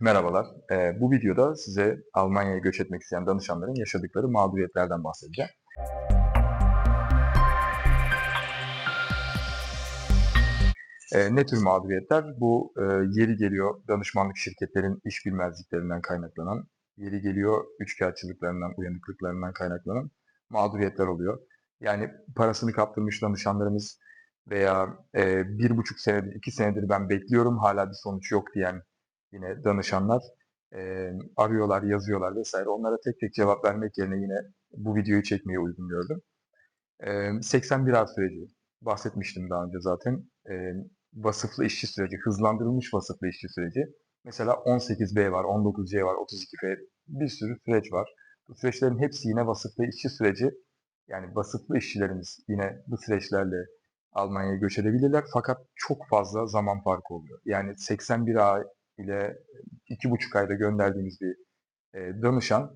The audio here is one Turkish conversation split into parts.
Merhabalar. Ee, bu videoda size Almanya'ya göç etmek isteyen danışanların yaşadıkları mağduriyetlerden bahsedeceğim. Ee, ne tür mağduriyetler? Bu e, yeri geliyor danışmanlık şirketlerin iş bilmezliklerinden kaynaklanan, yeri geliyor üçkağıtçılıklarından, uyanıklıklarından kaynaklanan mağduriyetler oluyor. Yani parasını kaptırmış danışanlarımız veya e, bir buçuk senedir, iki senedir ben bekliyorum hala bir sonuç yok diyen yine danışanlar e, arıyorlar, yazıyorlar vesaire. Onlara tek tek cevap vermek yerine yine bu videoyu çekmeye uygun gördüm. E, 81 A süreci bahsetmiştim daha önce zaten. E, vasıflı işçi süreci, hızlandırılmış vasıflı işçi süreci. Mesela 18B var, 19C var, 32F bir sürü süreç var. Bu süreçlerin hepsi yine vasıflı işçi süreci. Yani vasıflı işçilerimiz yine bu süreçlerle Almanya'ya göç edebilirler. Fakat çok fazla zaman farkı oluyor. Yani 81 A ile iki buçuk ayda gönderdiğimiz bir e, danışan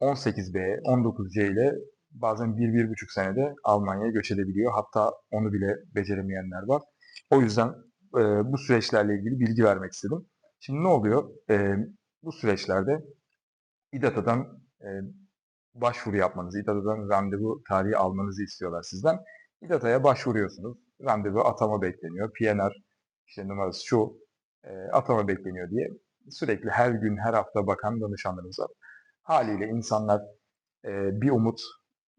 18B, 19C ile bazen bir, bir buçuk senede Almanya'ya göç edebiliyor. Hatta onu bile beceremeyenler var. O yüzden e, bu süreçlerle ilgili bilgi vermek istedim. Şimdi ne oluyor? E, bu süreçlerde İDATA'dan e, başvuru yapmanızı, İDATA'dan randevu tarihi almanızı istiyorlar sizden. İDATA'ya başvuruyorsunuz. Randevu atama bekleniyor. PNR işte numarası şu, e, atama bekleniyor diye sürekli her gün, her hafta bakan danışanlarımız var. Haliyle insanlar e, bir umut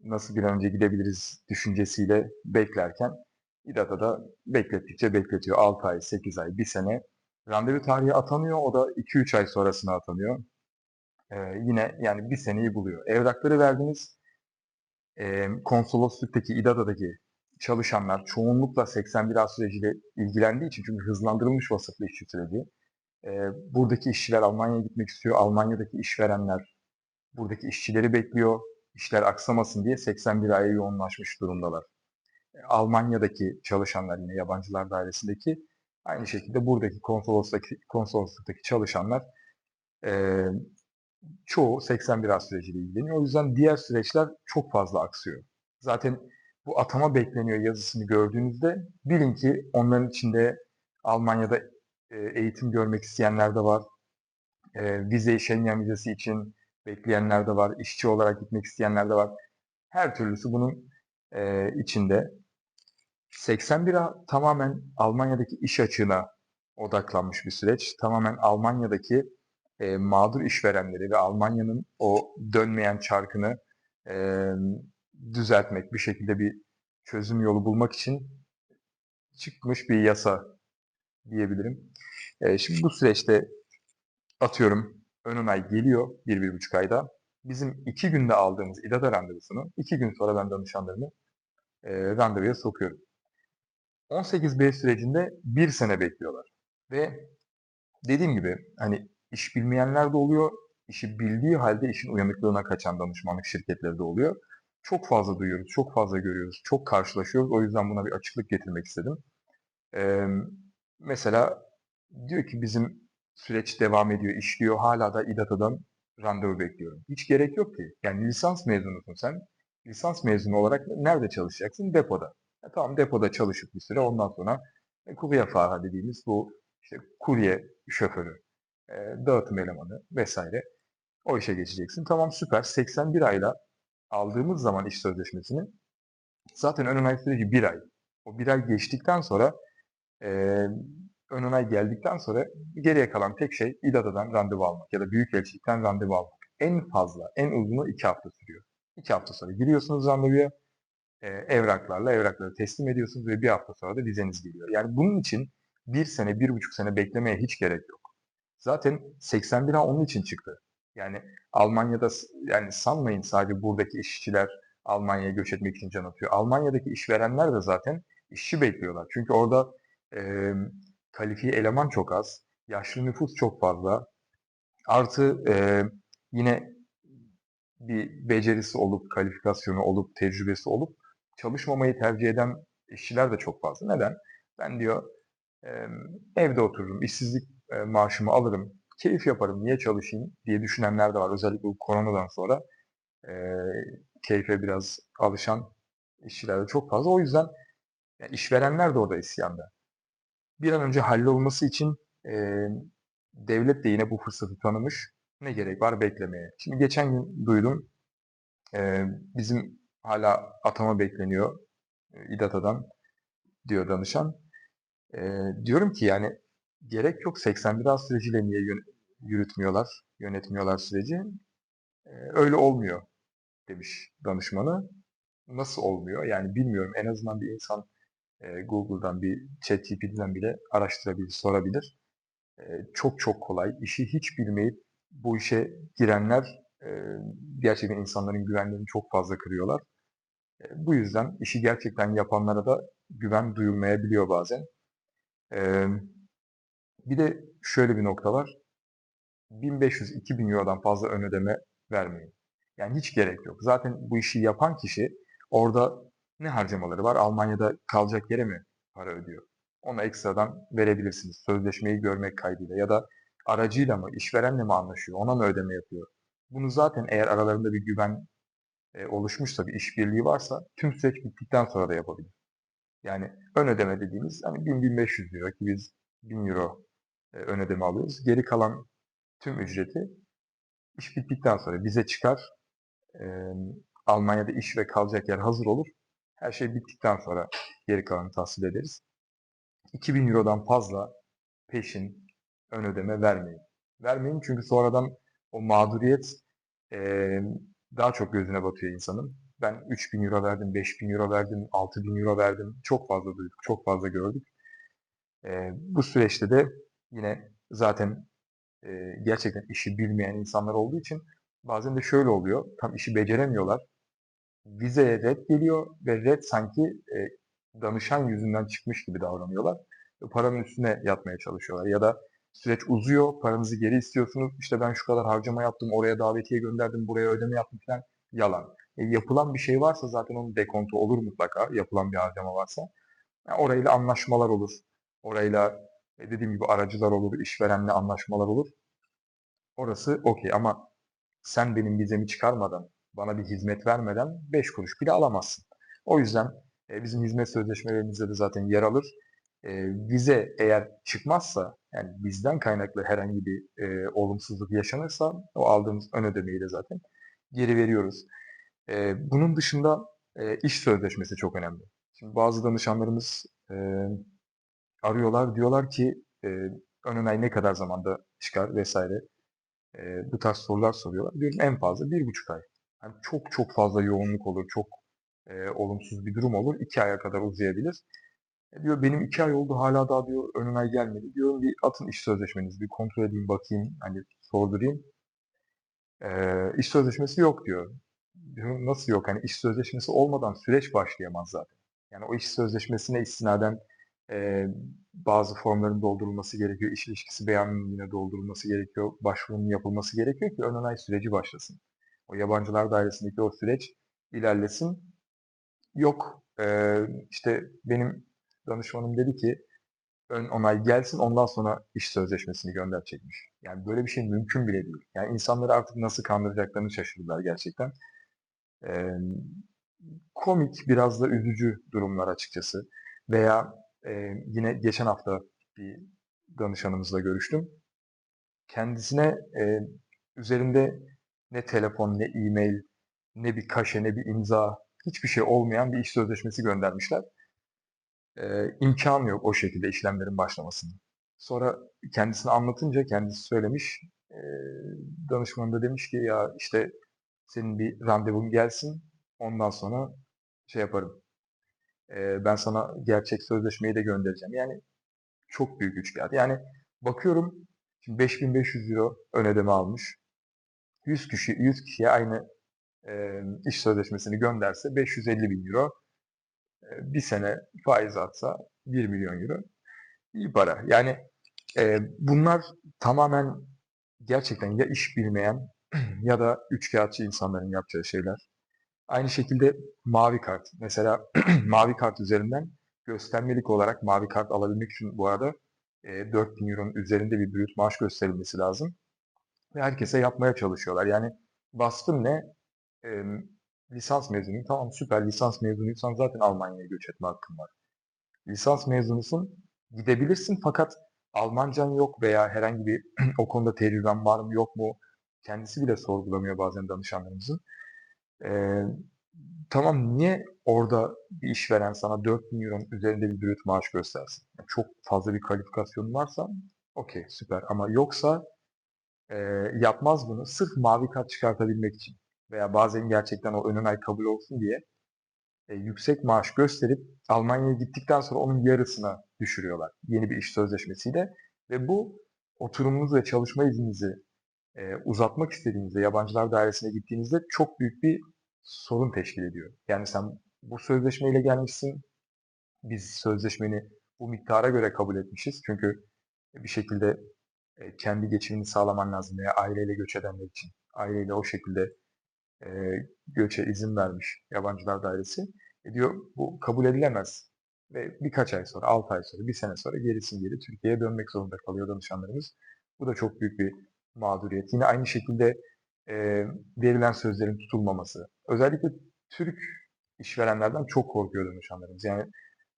nasıl bir önce gidebiliriz düşüncesiyle beklerken İDATA da beklettikçe bekletiyor. 6 ay, 8 ay, 1 sene. Randevu tarihi atanıyor. O da 2-3 ay sonrasına atanıyor. Ee, yine yani bir seneyi buluyor. Evrakları verdiniz. Ee, konsolosluktaki, İDATA'daki çalışanlar çoğunlukla 81 A süreciyle ilgilendiği için çünkü hızlandırılmış vasıflı işçi süreci. Ee, buradaki işçiler Almanya'ya gitmek istiyor. Almanya'daki işverenler buradaki işçileri bekliyor. İşler aksamasın diye 81 aya yoğunlaşmış durumdalar. Almanya'daki çalışanlar yine yabancılar dairesindeki aynı şekilde buradaki konsolosluktaki, konsolosluktaki çalışanlar e, çoğu 81 A süreciyle ilgileniyor. O yüzden diğer süreçler çok fazla aksıyor. Zaten bu atama bekleniyor yazısını gördüğünüzde bilin ki onların içinde Almanya'da e, eğitim görmek isteyenler de var. E, vize, Schengen vizesi için bekleyenler de var. işçi olarak gitmek isteyenler de var. Her türlüsü bunun e, içinde. 81A tamamen Almanya'daki iş açığına odaklanmış bir süreç. Tamamen Almanya'daki e, mağdur işverenleri ve Almanya'nın o dönmeyen çarkını e, düzeltmek, bir şekilde bir çözüm yolu bulmak için çıkmış bir yasa diyebilirim. E, şimdi bu süreçte atıyorum ön onay geliyor bir, bir buçuk ayda. Bizim iki günde aldığımız İDADA randevusunu iki gün sonra ben danışanlarımı e, randevuya sokuyorum. 18B sürecinde bir sene bekliyorlar. Ve dediğim gibi hani iş bilmeyenler de oluyor, işi bildiği halde işin uyanıklığına kaçan danışmanlık şirketleri de oluyor. Çok fazla duyuyoruz, çok fazla görüyoruz, çok karşılaşıyoruz. O yüzden buna bir açıklık getirmek istedim. Ee, mesela diyor ki bizim süreç devam ediyor, işliyor. Hala da İDATA'dan randevu bekliyorum. Hiç gerek yok ki. Yani lisans mezunusun sen. Lisans mezunu olarak nerede çalışacaksın? Depoda. Ya tamam depoda çalışıp bir süre ondan sonra e, kurye faha dediğimiz bu işte kurye şoförü, e, dağıtım elemanı vesaire o işe geçeceksin. Tamam süper. 81 ayla aldığımız zaman iş sözleşmesini zaten ön onay süreci bir ay. O bir ay geçtikten sonra e, ön onay geldikten sonra geriye kalan tek şey İDADA'dan randevu almak ya da Büyükelçilikten randevu almak. En fazla, en uzunu iki hafta sürüyor. İki hafta sonra giriyorsunuz randevuya, e, evraklarla evrakları teslim ediyorsunuz ve bir hafta sonra da vizeniz geliyor. Yani bunun için bir sene, bir buçuk sene beklemeye hiç gerek yok. Zaten 81 A onun için çıktı. Yani Almanya'da yani sanmayın sadece buradaki işçiler Almanya'ya göç etmek için can atıyor. Almanya'daki işverenler de zaten işçi bekliyorlar. Çünkü orada e, kalifiye eleman çok az, yaşlı nüfus çok fazla. Artı e, yine bir becerisi olup, kalifikasyonu olup, tecrübesi olup çalışmamayı tercih eden işçiler de çok fazla. Neden? Ben diyor evde otururum, işsizlik maaşımı alırım, keyif yaparım, niye çalışayım diye düşünenler de var. Özellikle bu koronadan sonra e, keyfe biraz alışan işçiler de çok fazla. O yüzden yani işverenler de orada isyanda. Bir an önce hallolması için e, devlet de yine bu fırsatı tanımış. Ne gerek var beklemeye. Şimdi geçen gün duydum. eee, bizim hala atama bekleniyor e, İDATA'dan diyor danışan. Eee, diyorum ki yani gerek yok 81A süreciyle niye yürütmüyorlar, yönetmiyorlar süreci. Eee, öyle olmuyor demiş danışmanı. Nasıl olmuyor? Yani bilmiyorum. En azından bir insan e, Google'dan bir ChatGPT'den bile araştırabilir, sorabilir. E, çok çok kolay. İşi hiç bilmeyip bu işe girenler e, gerçekten insanların güvenlerini çok fazla kırıyorlar. E, bu yüzden işi gerçekten yapanlara da güven duyulmayabiliyor bazen. E, bir de şöyle bir nokta var. 1500-2000 Euro'dan fazla ön ödeme vermeyin. Yani hiç gerek yok. Zaten bu işi yapan kişi orada ne harcamaları var? Almanya'da kalacak yere mi para ödüyor? Ona ekstradan verebilirsiniz. Sözleşmeyi görmek kaydıyla ya da aracıyla mı, işverenle mi anlaşıyor? Ona mı ödeme yapıyor? Bunu zaten eğer aralarında bir güven e, oluşmuşsa, bir işbirliği varsa tüm süreç bittikten sonra da yapabilir. Yani ön ödeme dediğimiz hani 1000-1500 euro ki biz 1000 euro ön ödeme alıyoruz. Geri kalan tüm ücreti iş bittikten sonra bize çıkar. E, Almanya'da iş ve kalacak yer hazır olur. Her şey bittikten sonra geri kalanı tahsil ederiz. 2000 Euro'dan fazla peşin ön ödeme vermeyin. Vermeyin çünkü sonradan o mağduriyet e, daha çok gözüne batıyor insanın. Ben 3000 Euro verdim, 5000 Euro verdim, 6000 Euro verdim. Çok fazla duyduk, çok fazla gördük. E, bu süreçte de yine zaten e, gerçekten işi bilmeyen insanlar olduğu için bazen de şöyle oluyor. Tam işi beceremiyorlar. Vizeye red geliyor ve red sanki e, danışan yüzünden çıkmış gibi davranıyorlar. E, Paranın üstüne yatmaya çalışıyorlar. Ya da süreç uzuyor, paranızı geri istiyorsunuz. İşte ben şu kadar harcama yaptım, oraya davetiye gönderdim, buraya ödeme yaptım falan. Yalan. E, yapılan bir şey varsa zaten onun dekontu olur mutlaka. Yapılan bir harcama varsa. Yani orayla anlaşmalar olur. Orayla e, dediğim gibi aracılar olur, işverenle anlaşmalar olur. Orası okey ama sen benim vizemi çıkarmadan, bana bir hizmet vermeden 5 kuruş bile alamazsın. O yüzden e, bizim hizmet sözleşmelerimizde de zaten yer alır. E, vize eğer çıkmazsa, yani bizden kaynaklı herhangi bir e, olumsuzluk yaşanırsa o aldığımız ön ödemeyi de zaten geri veriyoruz. E, bunun dışında e, iş sözleşmesi çok önemli. Şimdi bazı danışanlarımız e, arıyorlar, diyorlar ki e, ön onay ne kadar zamanda çıkar vesaire. E, bu tarz sorular soruyorlar. Diyorum en fazla bir buçuk ay. Yani çok çok fazla yoğunluk olur, çok e, olumsuz bir durum olur. iki aya kadar uzayabilir. E, diyor benim iki ay oldu hala daha diyor ön onay gelmedi. Diyorum bir atın iş sözleşmenizi bir kontrol edeyim bakayım hani sordurayım. E, iş sözleşmesi yok diyor. Diyorum nasıl yok? Hani iş sözleşmesi olmadan süreç başlayamaz zaten. Yani o iş sözleşmesine istinaden e, bazı formların doldurulması gerekiyor. İş ilişkisi beyanının yine doldurulması gerekiyor. Başvurunun yapılması gerekiyor ki ön onay süreci başlasın. O yabancılar dairesindeki o süreç ilerlesin. Yok e, işte benim danışmanım dedi ki ön onay gelsin ondan sonra iş sözleşmesini gönderecekmiş. Yani böyle bir şey mümkün bile değil. Yani insanları artık nasıl kandıracaklarını şaşırdılar gerçekten. E, komik biraz da üzücü durumlar açıkçası. Veya e, yine geçen hafta bir danışanımızla görüştüm. Kendisine e, üzerinde ne telefon, ne e-mail, ne bir kaşe, ne bir imza, hiçbir şey olmayan bir iş sözleşmesi göndermişler. E, imkan yok o şekilde işlemlerin başlamasının. Sonra kendisine anlatınca kendisi söylemiş, e, danışman da demiş ki ya işte senin bir randevun gelsin, ondan sonra şey yaparım, ben sana gerçek sözleşmeyi de göndereceğim. Yani çok büyük üçkağıt. Yani bakıyorum şimdi 5500 euro ön ödeme almış. 100 kişi 100 kişiye aynı e, iş sözleşmesini gönderse 550 bin euro. E, bir sene faiz atsa 1 milyon euro. İyi para. Yani e, bunlar tamamen gerçekten ya iş bilmeyen ya da üçkağıtçı insanların yapacağı şeyler. Aynı şekilde mavi kart. Mesela mavi kart üzerinden göstermelik olarak mavi kart alabilmek için bu arada e, 4000 Euro'nun üzerinde bir brüt maaş gösterilmesi lazım. Ve herkese yapmaya çalışıyorlar. Yani vasfın ne? E, lisans mezunuyum. Tamam süper lisans mezunuysan zaten Almanya'ya göç etme hakkın var. Lisans mezunusun gidebilirsin fakat Almancan yok veya herhangi bir o konuda tecrüben var mı yok mu kendisi bile sorgulamıyor bazen danışanlarımızın. Eee, tamam niye orada bir işveren sana 4.000 euronun üzerinde bir brüt maaş göstersin? Yani çok fazla bir kalifikasyonun varsa okey süper ama yoksa eee, yapmaz bunu sırf mavi kart çıkartabilmek için veya bazen gerçekten o ön ay kabul olsun diye e, yüksek maaş gösterip Almanya'ya gittikten sonra onun yarısına düşürüyorlar yeni bir iş sözleşmesiyle ve bu oturumunuz ve çalışma izninizi e, uzatmak istediğinizde, yabancılar dairesine gittiğinizde çok büyük bir sorun teşkil ediyor. Yani sen bu sözleşmeyle gelmişsin, biz sözleşmeni bu miktara göre kabul etmişiz. Çünkü bir şekilde e, kendi geçimini sağlaman lazım veya aileyle göç edenler için. Aileyle o şekilde e, göçe izin vermiş yabancılar dairesi. E diyor bu kabul edilemez. Ve birkaç ay sonra, 6 ay sonra, bir sene sonra gerisin geri Türkiye'ye dönmek zorunda kalıyor danışanlarımız. Bu da çok büyük bir mağduriyet. Yine aynı şekilde e, verilen sözlerin tutulmaması. Özellikle Türk işverenlerden çok korkuyor danışanlarımız. Yani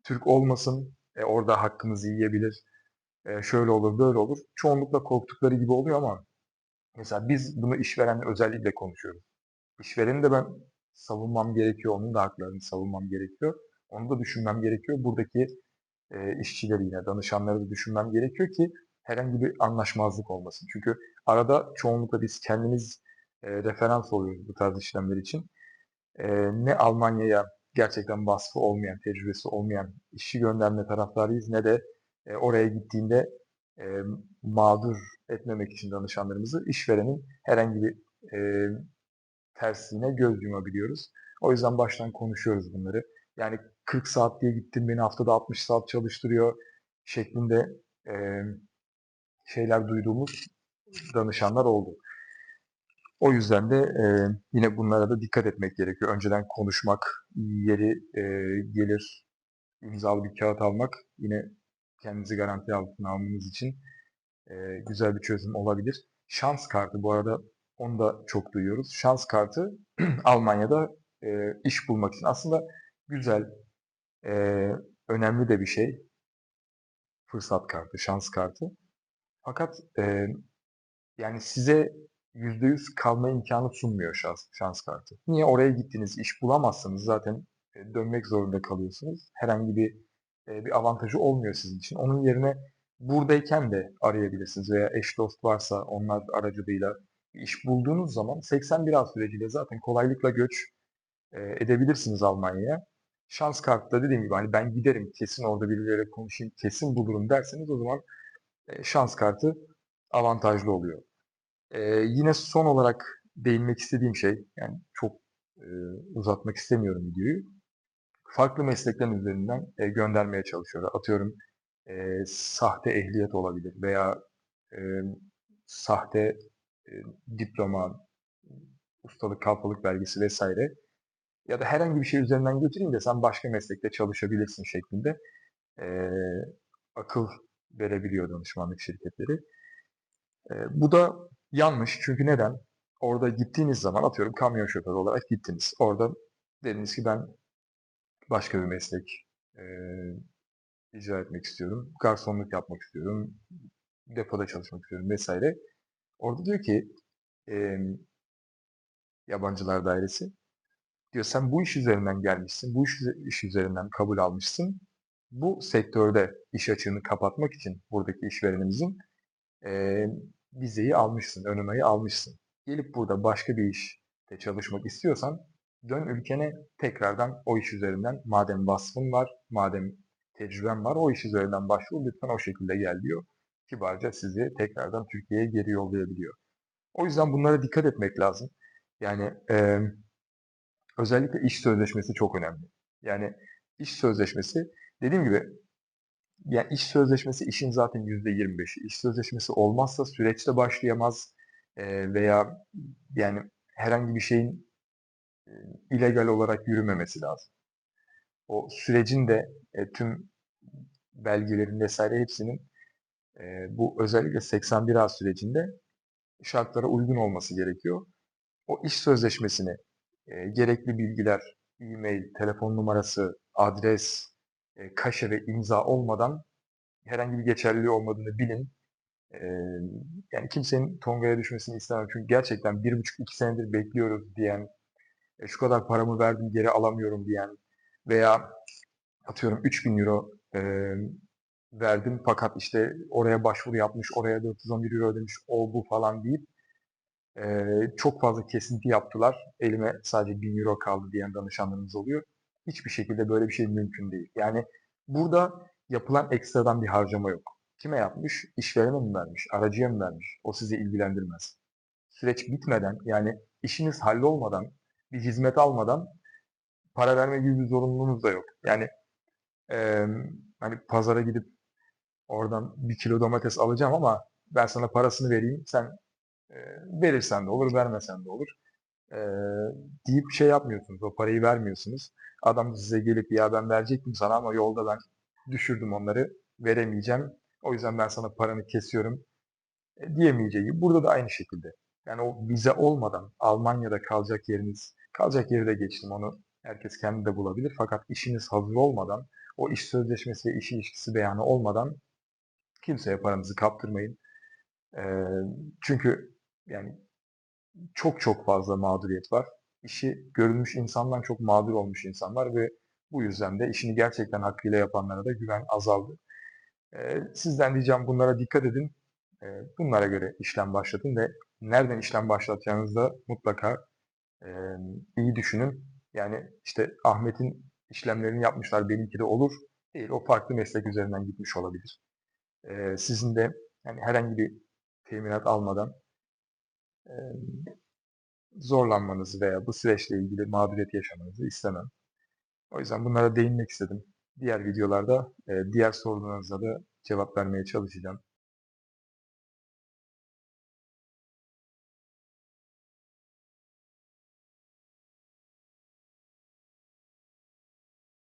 Türk olmasın, e, orada hakkımızı yiyebilir, e, şöyle olur, böyle olur. Çoğunlukla korktukları gibi oluyor ama mesela biz bunu işverenle özellikle konuşuyoruz. İşvereni de ben savunmam gerekiyor, onun da haklarını savunmam gerekiyor. Onu da düşünmem gerekiyor. Buradaki e, işçileri yine, danışanları da düşünmem gerekiyor ki herhangi bir anlaşmazlık olmasın. Çünkü arada çoğunlukla biz kendimiz e, referans oluyoruz bu tarz işlemler için. E, ne Almanya'ya gerçekten vasfı olmayan, tecrübesi olmayan işçi gönderme taraftarıyız ne de e, oraya gittiğinde e, mağdur etmemek için danışanlarımızı işverenin herhangi bir e, tersliğine göz yumabiliyoruz. O yüzden baştan konuşuyoruz bunları. Yani 40 saat diye gittim beni haftada 60 saat çalıştırıyor şeklinde e, şeyler duyduğumuz danışanlar oldu. O yüzden de e, yine bunlara da dikkat etmek gerekiyor. Önceden konuşmak, yeri e, gelir, imzalı bir kağıt almak yine kendinizi garanti altına almanız için e, güzel bir çözüm olabilir. Şans kartı bu arada onu da çok duyuyoruz. Şans kartı Almanya'da e, iş bulmak için aslında güzel, e, önemli de bir şey. Fırsat kartı, şans kartı. Fakat e, yani size %100 kalma imkanı sunmuyor şans, şans kartı. Niye? Oraya gittiniz, iş bulamazsanız zaten e, dönmek zorunda kalıyorsunuz. Herhangi bir e, bir avantajı olmuyor sizin için. Onun yerine buradayken de arayabilirsiniz veya eş dost varsa onlar aracılığıyla iş bulduğunuz zaman 81 A süreciyle zaten kolaylıkla göç e, edebilirsiniz Almanya'ya. Şans kartı da dediğim gibi hani ben giderim kesin orada birileriyle konuşayım kesin bulurum derseniz o zaman şans kartı avantajlı oluyor. E, yine son olarak değinmek istediğim şey yani çok e, uzatmak istemiyorum videoyu. Farklı mesleklerin üzerinden e, göndermeye çalışıyorlar. Atıyorum e, sahte ehliyet olabilir veya e, sahte e, diploma, ustalık, kalfalık belgesi vesaire ya da herhangi bir şey üzerinden götüreyim de sen başka meslekte çalışabilirsin şeklinde e, akıl verebiliyor danışmanlık şirketleri. E, bu da yanlış çünkü neden? Orada gittiğiniz zaman atıyorum kamyon şoförü olarak gittiniz. Orada dediniz ki ben başka bir meslek e, icra etmek istiyorum. Garsonluk yapmak istiyorum. Depoda çalışmak istiyorum vesaire. Orada diyor ki e, yabancılar dairesi diyor sen bu iş üzerinden gelmişsin, bu iş, iş üzerinden kabul almışsın. Bu sektörde iş açığını kapatmak için buradaki işverenimizin e, vizeyi almışsın, ön almışsın. Gelip burada başka bir işte çalışmak istiyorsan dön ülkene tekrardan o iş üzerinden madem vasfın var, madem tecrüben var o iş üzerinden başvur lütfen o şekilde gel diyor kibarca sizi tekrardan Türkiye'ye geri yollayabiliyor. O yüzden bunlara dikkat etmek lazım. Yani e, özellikle iş sözleşmesi çok önemli. Yani iş sözleşmesi dediğim gibi yani iş sözleşmesi işin zaten %25'i. İş sözleşmesi olmazsa süreçte başlayamaz e, veya yani herhangi bir şeyin e, illegal olarak yürümemesi lazım. O sürecin de e, tüm belgelerin vesaire hepsinin e, bu özellikle 81A sürecinde şartlara uygun olması gerekiyor. O iş sözleşmesini e, gerekli bilgiler, e-mail, telefon numarası, adres, e, kaşe ve imza olmadan herhangi bir geçerliliği olmadığını bilin. Eee, yani kimsenin tongaya düşmesini istemem. Çünkü gerçekten 1,5-2 senedir bekliyoruz diyen, e, şu kadar paramı verdim geri alamıyorum diyen veya atıyorum 3.000 euro verdim fakat işte oraya başvuru yapmış, oraya 411 euro ödemiş, o bu falan deyip çok fazla kesinti yaptılar. Elime sadece 1000 euro kaldı diyen danışanlarımız oluyor. Hiçbir şekilde böyle bir şey mümkün değil. Yani burada yapılan ekstradan bir harcama yok. Kime yapmış? İşverene mi vermiş? Aracıya mı vermiş? O sizi ilgilendirmez. Süreç bitmeden yani işiniz hallolmadan, bir hizmet almadan para verme gibi bir zorunluluğunuz da yok. Yani emm, hani pazara gidip oradan 1 kilo domates alacağım ama ben sana parasını vereyim, sen, eee, verirsen de olur, vermesen de olur, eee, deyip şey yapmıyorsunuz, o parayı vermiyorsunuz. Adam size gelip ya ben verecektim sana ama yolda ben düşürdüm onları, veremeyeceğim. O yüzden ben sana paranı kesiyorum, eee, diyemeyeceği burada da aynı şekilde. Yani o vize olmadan Almanya'da kalacak yeriniz, kalacak yeri de geçtim onu herkes kendi de bulabilir fakat işiniz hazır olmadan, o iş sözleşmesi ve iş ilişkisi beyanı olmadan kimseye paranızı kaptırmayın. Eee, çünkü yani çok çok fazla mağduriyet var. İşi görülmüş insandan çok mağdur olmuş insan var ve bu yüzden de işini gerçekten hakkıyla yapanlara da güven azaldı. Eee, sizden ricam bunlara dikkat edin. Eee, bunlara göre işlem başlatın ve nereden işlem başlatacağınızı da mutlaka, emm, iyi düşünün. Yani işte Ahmet'in işlemlerini yapmışlar, benimki de olur değil. O farklı meslek üzerinden gitmiş olabilir. Eee, sizin de hani herhangi bir teminat almadan, zorlanmanızı veya bu süreçle ilgili mağduriyet yaşamanızı istemem. O yüzden bunlara değinmek istedim. Diğer videolarda, diğer sorularınıza da cevap vermeye çalışacağım.